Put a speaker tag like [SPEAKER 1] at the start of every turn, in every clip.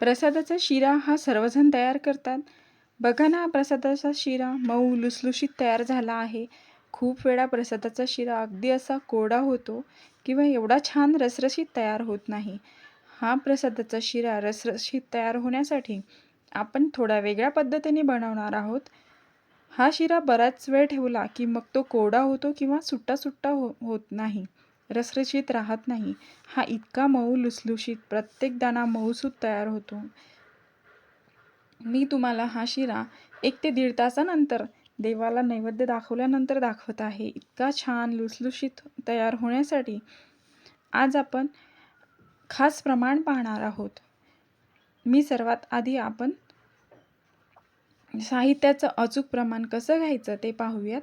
[SPEAKER 1] प्रसादाचा शिरा हा सर्वजण तयार करतात. बघा ना प्रसादाचा शिरा मऊ लुसलुशीत तयार झाला आहे. खूप वेळा प्रसादाचा शिरा अगदी असा कोरडा होतो किंवा एवढा छान रसरशीत तयार होत नाही. हा प्रसादाचा शिरा रसरशीत तयार होण्यासाठी आपण थोड्या वेगळ्या पद्धतीने बनवणार आहोत. हा शिरा बराच वेळ ठेवला की मग तो कोरडा होतो किंवा सुट्टा सुट्टा हो होत नाही. रसरशीत राहत नाही. हा इतका मऊ लुसलुशीत प्रत्येक दाणा मऊसूत तयार होतो. मी तुम्हाला हा शिरा एक ते दीड तासानंतर देवाला नैवेद्य दाखवल्यानंतर दाखवत आहे. इतका छान लुसलुशीत तयार होण्यासाठी आज आपण खास प्रमाण पाहणार आहोत. मी सर्वात आधी आपण साहित्याचं अचूक प्रमाण कसं घ्यायचं ते पाहूयात.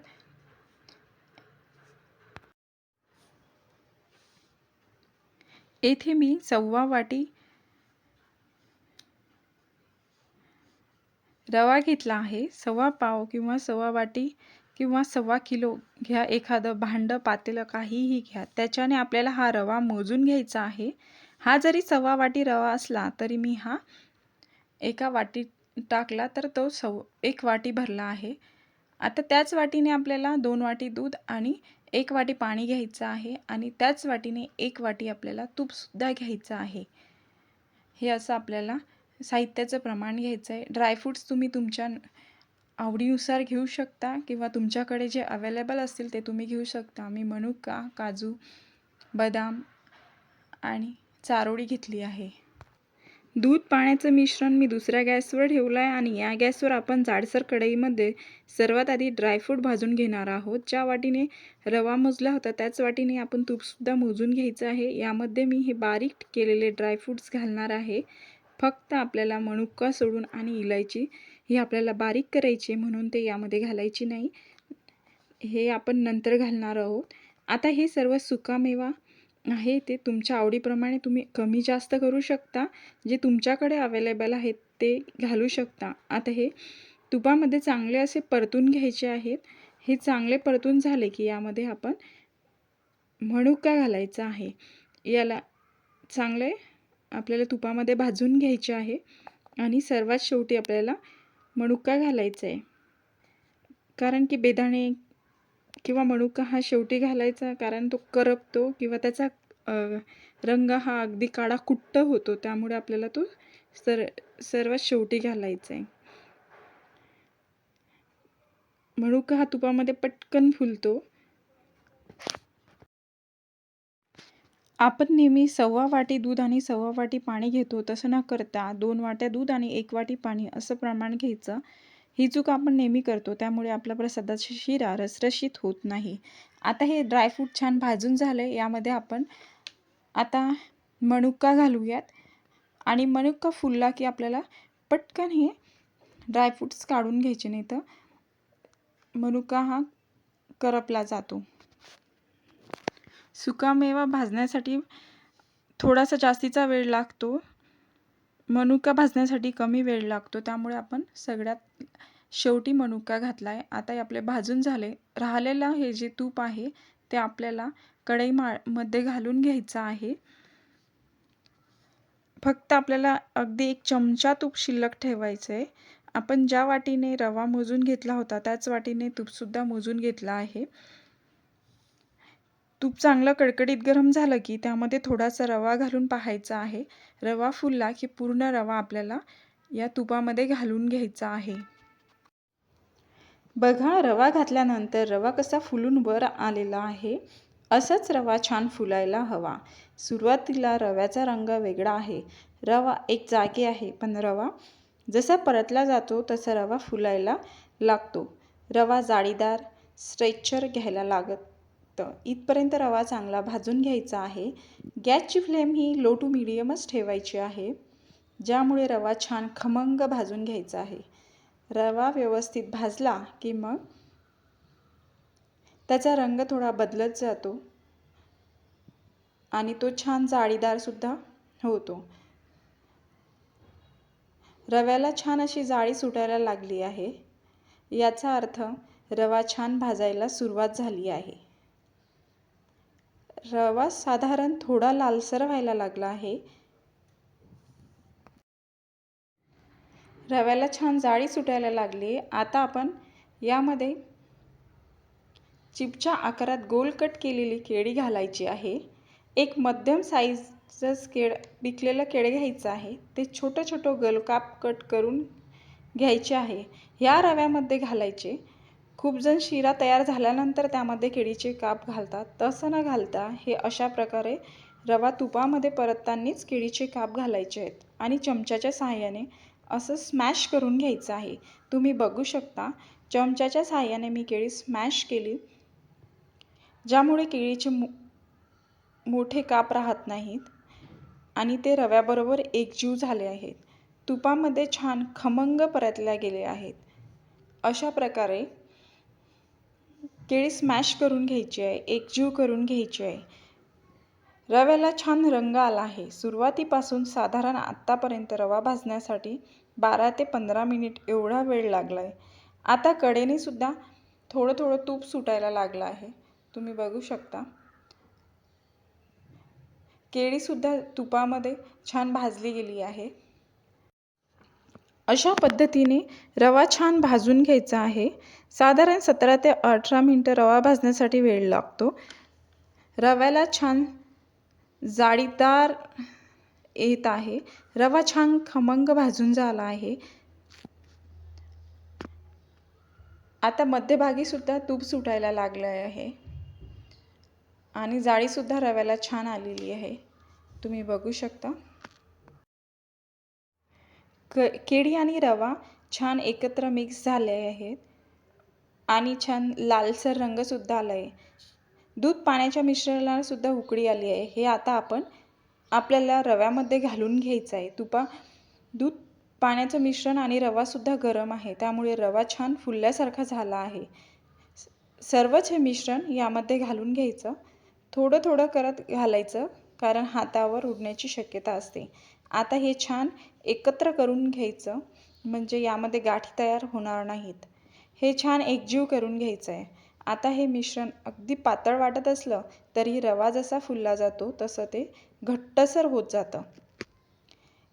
[SPEAKER 1] येथे मी सव्वा वाटी रवा घेतला आहे. सव्वा पाव किंवा सव्वा वाटी किंवा सव्वा किलो घ्या. एखादं भांडं पातेलं काहीही घ्या. त्याच्याने आपल्याला हा रवा मोजून घ्यायचा आहे. हा जरी सव्वा वाटी रवा असला तरी मी हा एका वाटी टाकला तर तो सव एक वाटी भरला आहे. आता त्याच वाटीने आपल्याला दोन वाटी दूध आणि एक वाटी पाणी घ्यायचं आहे आणि त्याच वाटीने एक वाटी आपल्याला तूपसुद्धा घ्यायचं आहे. हे असं आपल्याला साहित्याचं प्रमाण घ्यायचं आहे. ड्रायफ्रूट्स तुम्ही तुमच्या आवडीनुसार घेऊ शकता किंवा तुमच्याकडे जे अवेलेबल असतील ते तुम्ही घेऊ शकता. मी मनुका काजू बदाम आणि चारोळी घेतली आहे. दूध पाण्याचं मिश्रण मी दुसऱ्या गॅसवर ठेवलं आहे आणि या गॅसवर आपण जाडसर कढईमध्ये सर्वात आधी ड्रायफ्रूट भाजून घेणार आहोत. ज्या वाटीने रवा मोजला होता त्याच वाटीने आपण तूपसुद्धा मोजून घ्यायचं आहे. यामध्ये मी हे बारीक केलेले ड्रायफ्रूट्स घालणार आहे. फक्त आपल्याला मनुक्का सोडून आणि इलायची ही आपल्याला बारीक करायची म्हणून ते यामध्ये घालायची नाही. हे आपण नंतर घालणार आहोत. आता हे सर्व सुकामेवा आहे ते तुमच्या आवडीप्रमाणे तुम्ही कमी जास्त करू शकता. जे तुमच्याकडे अवेलेबल आहेत ते घालू शकता. आता हे तुपामध्ये चांगले असे परतून घ्यायचे आहेत. हे चांगले परतून झाले की यामध्ये आपण मणुका घालायचा आहे. याला चांगले आपल्याला तुपामध्ये भाजून घ्यायचे आहे. आणि सर्वात शेवटी आपल्याला मणुका घालायचा आहे. कारण की बेदाणे किंवा मणुका हा शेवटी घालायचा कारण तो करपतो किंवा त्याचा रंग हा अगदी काळा कुट्ट होतो त्यामुळे आपल्याला तो सर सर्वात शेवटी घालायचा आहे. मणुका हा तुपामध्ये पटकन फुलतो. आपण नेहमी सव्वा वाटी दूध आणि सव्वा वाटी पाणी घेतो तसं न करता दोन वाट्या दूध आणि एक वाटी पाणी असं प्रमाण घ्यायचं. ही चूक आपण नेहमी करतो त्यामुळे आपला प्रसादाची शिरा रसरशीत होत नाही. आता हे ड्रायफ्रूट छान भाजून झालं आहे यामध्ये आपण आता मनुक्का घालूयात. आणि मनुक्का फुलला की आपल्याला पटकन हे ड्रायफ्रूट्स काढून घ्यायचे नाही तर मनुका हा करपला जातो. सुकामेवा भाजण्यासाठी थोडासा जास्तीचा वेळ लागतो. मनुका भाजण्यासाठी कमी वेळ लागतो त्यामुळे आपण सगळ्यात शेवटी मनुका घातला आहे आता आपले भाजून झाले. राहिलेलं हे जे तूप आहे ते आपल्याला कढई मध्ये घालून घ्यायचं आहे. फक्त आपल्याला अगदी एक चमचा तूप शिल्लक ठेवायचं आहे आपण ज्या वाटीने रवा मोजून घेतला होता त्याच वाटीने तूपसुद्धा मोजून घेतला आहे. तूप चांगलं कडकडीत गरम झालं की त्यामध्ये थोडासा रवा घालून पाहायचा आहे. रवा फुलला की पूर्ण रवा आपल्याला या तुपामध्ये घालून घ्यायचा आहे. बघा रवा घातल्यानंतर रवा कसा फुलून वर आलेला आहे असाच रवा छान फुलायला हवा. सुरुवातीला रव्याचा रंग वेगळा आहे. रवा एक जागे आहे पण रवा जसा परतला जातो तसा रवा फुलायला लागतो. रवा जाळीदार स्ट्रेचर घ्यायला लागत. इथपर्यंत रवा चांगला भाजून घ्यायचा आहे. गॅसची फ्लेम ही लो टू मिडियमच ठेवायची आहे ज्यामुळे रवा छान खमंग भाजून घ्यायचा आहे. रवा व्यवस्थित भाजला की मग? त्याचा रंग थोडा बदलत जातो. आणि तो छान जाळीदारसुद्धा होतो. रव्याला छान अशी जाळी सुटायला लागली आहे. याचा अर्थ रवा छान भाजायला सुरुवात झाली आहे. रवा साधारण थोडा लालसर व्हायला लागला आहे. रव्याला छान जाळी सुटायला लागली. आता आपण यामध्ये चिपच्या आकारात गोल कट केलेली केळी घालायची आहे. एक मध्यम साईजचं केळ पिकलेलं केळ घ्यायचं आहे. ते छोटं छोटं गलकाप कट करून घ्यायचे आहे. ह्या रव्यामध्ये घालायचे. खूप जण शिरा तयार झाल्यानंतर त्यामध्ये केळीचे काप घालतात. तसं न घालता हे अशा प्रकारे रवा तुपामध्ये परततानीच केळीचे काप घालायचे आहेत आणि चमच्याच्या सहाय्याने असं स्मॅश करून घ्यायचं आहे. तुम्ही बघू शकता चमच्याच्या सहाय्याने मी केळी स्मॅश केली ज्यामुळे केळीचे मो मोठे काप राहत नाहीत आणि ते रव्याबरोबर एकजीव झाले आहेत. तुपामध्ये छान खमंग परतल्या गेले आहेत. अशा प्रकारे केळी स्मॅश करून घ्यायची आहे एकजीव करून घ्यायची आहे. रव्याला छान रंग आला आहे. सुरुवातीपासून साधारण आत्तापर्यंत रवा भाजण्यासाठी बारा ते पंधरा मिनिट एवढा वेळ लागला आहे आता कडेने सुद्धा थोडं थोडं तूप सुटायला लागलं आहे. तुम्ही बघू शकता. केळीसुद्धा तुपामध्ये छान भाजली गेली आहे. अशा पद्धतीने रवा छान भाजून घ्यायचा आहे. साधारण सतरा ते अठरा मिनटं रवा भाजण्यासाठी वेळ लागतो. रव्याला छान जाळीदार येत आहे. रवा छान खमंग भाजून झाला आहे. आता मध्यभागी सुद्धा तूप सुटायला लागलं आहे. आणि जाळीसुद्धा रव्याला छान आलेली आहे. तुम्ही बघू शकता. क केळी आणि रवा छान एकत्र मिक्स झाले आहेत. आणि छान लालसर रंगसुद्धा आला आहे दूध पाण्याच्या मिश्रणाला सुद्धा उकळी आली आहे. हे आता आपण आपल्याला रव्यामध्ये घालून घ्यायचं आहे. तुपा दूध पाण्याचं मिश्रण आणि रवासुद्धा गरम आहे. त्यामुळे रवा छान फुलल्यासारखा झाला आहे. सर्वच हे मिश्रण यामध्ये घालून घ्यायचं. थोडं थोडं करत घालायचं कारण हातावर उडण्याची शक्यता असते. आता हे छान एकत्र करून घ्यायचं म्हणजे यामध्ये गाठी तयार होणार नाहीत. हे छान एकजीव करून घ्यायचं आहे. आता हे मिश्रण अगदी पातळ वाटत असलं तरी रवा जसा फुलला जातो तसं ते घट्टसर होत जातं.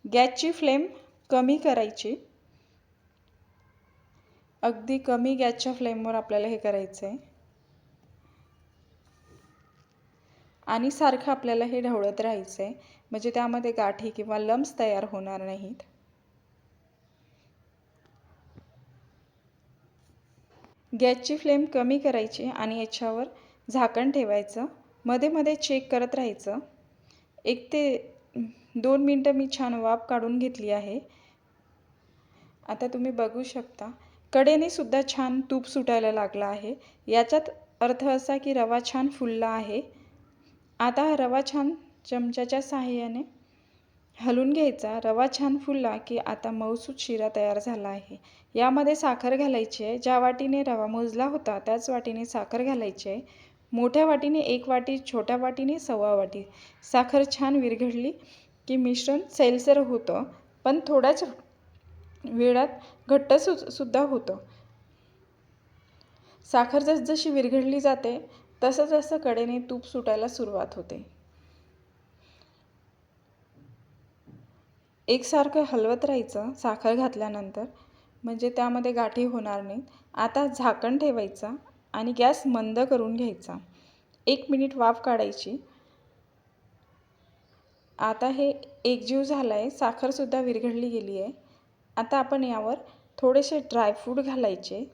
[SPEAKER 1] गॅसची फ्लेम कमी करायची. अगदी कमी गॅसच्या फ्लेमवर आपल्याला हे करायचं आहे आणि सारखं आपल्याला हे ढवळत राहायचं आहे म्हणजे त्यामध्ये गाठी किंवा लम्स तयार होणार नाहीत. गॅसची फ्लेम कमी करायची आणि याच्यावर झाकण ठेवायचं. मध्ये मध्ये चेक करत राहायचं. एक ते दोन मिनटं मी छान वाफ काढून घेतली आहे. आता तुम्ही बघू शकता. कडेने सुद्धा छान तूप सुटायला लागला आहे. याच्यात अर्थ असा की रवा छान फुलला आहे. आता हा रवा छान चमच्याच्या सहाय्याने हलून घ्यायचा. रवा छान फुलला की आता मऊसूत शिरा तयार झाला आहे. यामध्ये साखर घालायची आहे. ज्या वाटीने रवा मोजला होता त्याच वाटीने साखर घालायची आहे. मोठ्या वाटीने एक वाटी छोट्या वाटीने सव्वा वाटी. साखर छान विरघडली की मिश्रण सैलसर होतं पण थोड्याच वेळात घट्ट सु सुद्धा होतं. साखर जसजशी विरघडली जाते तसं तसं कडेने तूप सुटायला सुरुवात होते. एकसारखं हलवत राहायचं साखर घातल्यानंतर. म्हणजे त्यामध्ये गाठी होणार नाहीत. आता झाकण ठेवायचं आणि गॅस मंद करून घ्यायचा. एक मिनिट वाफ काढायची. आता हे एकजीव झाला आहे साखरसुद्धा विरघडली गेली आहे. आता आपण यावर थोडेसे ड्रायफ्रूट घालायचे.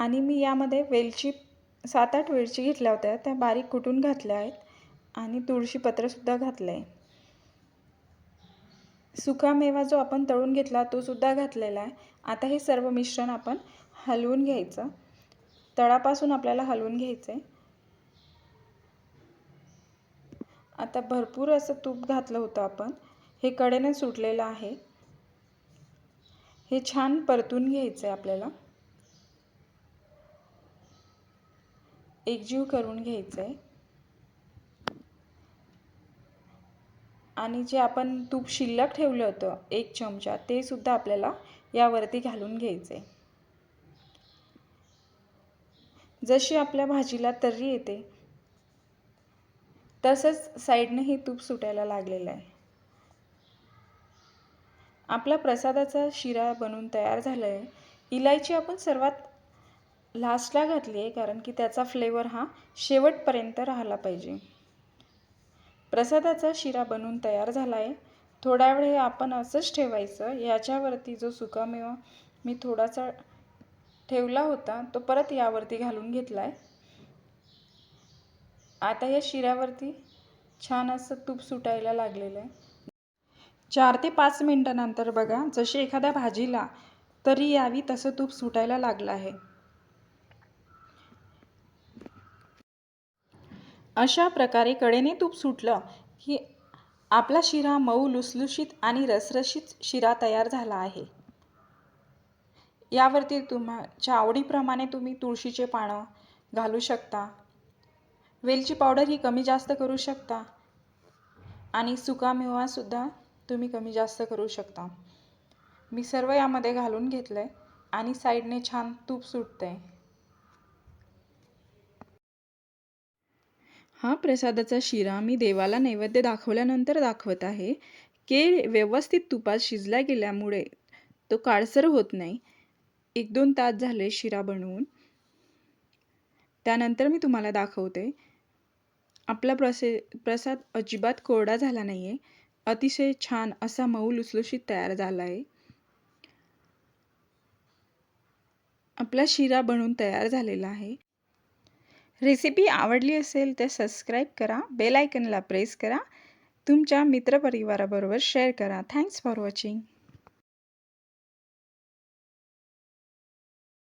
[SPEAKER 1] आणि मी यामध्ये वेलची सात आठ वेलची घेतल्या होत्या त्या बारीक कुटून घातल्या आहेत आणि तुळशीपत्रसुद्धा घातलं आहे सुका मेवा जो आपण तळून घेतला तो सुद्धा घातलेला आहे. आता हे सर्व मिश्रण आपण हलवून घ्यायचं. तळापासून आपल्याला हलवून घ्यायचं आहे आता भरपूर असं तूप घातलं होतं आपण. हे कडेने सुटलेलं आहे. हे छान परतून घ्यायचं आहे आपल्याला. एकजीव करून घ्यायचं आहे आणि जे आपण तूप शिल्लक ठेवलं होतं एक चमचा ते सुद्धा आपल्याला यावरती घालून घ्यायचे जशी आपल्या भाजीला तर्री येते तसंच साईडनेही तूप सुटायला लागलेलं आहे. आपला प्रसादाचा शिरा बनवून तयार झाला आहे इलायची आपण सर्वात लास्टला घातली आहे कारण की त्याचा फ्लेवर हा शेवटपर्यंत राहिला पाहिजे. प्रसादाचा शिरा बनवून तयार झाला आहे. थोडा वेळ हे आपण असंच ठेवायचं. याच्यावरती जो सुकामेवा मी थोडासा ठेवला होता तो परत यावरती घालून घेतला आहे आता या शिऱ्यावरती छान असं तूप सुटायला लागलेलं आहे. चार ते पाच मिनटानंतर बघा जशी एखाद्या भाजीला तरी यावी तसं तूप सुटायला लागलं आहे. अशा प्रकारे कडेने तूप सुटलं की आपला शिरा मऊ लुसलुशीत आणि रसरशीत शिरा तयार झाला आहे. यावरती तुमच्या आवडीप्रमाणे तुम्ही तुळशीचे पानं घालू शकता. वेलची पावडर ही कमी जास्त करू शकता आणि सुकामेवासुद्धा तुम्ही कमी जास्त करू शकता. मी सर्व यामध्ये घालून घेतलं आहे आणि साईडने छान तूप सुटतं आहे हा प्रसादाचा शिरा मी देवाला नैवेद्य दाखवल्यानंतर दाखवत आहे. केळ व्यवस्थित तुपात शिजला गेल्यामुळे तो काळसर होत नाही. एक दोन तास झाले शिरा बनवून. त्यानंतर मी तुम्हाला दाखवते. आपला प्रसे प्रसाद अजिबात कोरडा झाला नाही आहे अतिशय छान असा मऊ लुसलुशीत तयार झाला आहे आपला शिरा बनवून तयार झालेला आहे. रेसिपी आवडली असेल तर सबस्क्राईब करा बेल आयकनला प्रेस करा. तुमच्या मित्रपरिवाराबरोबर शेअर करा. Thanks for watching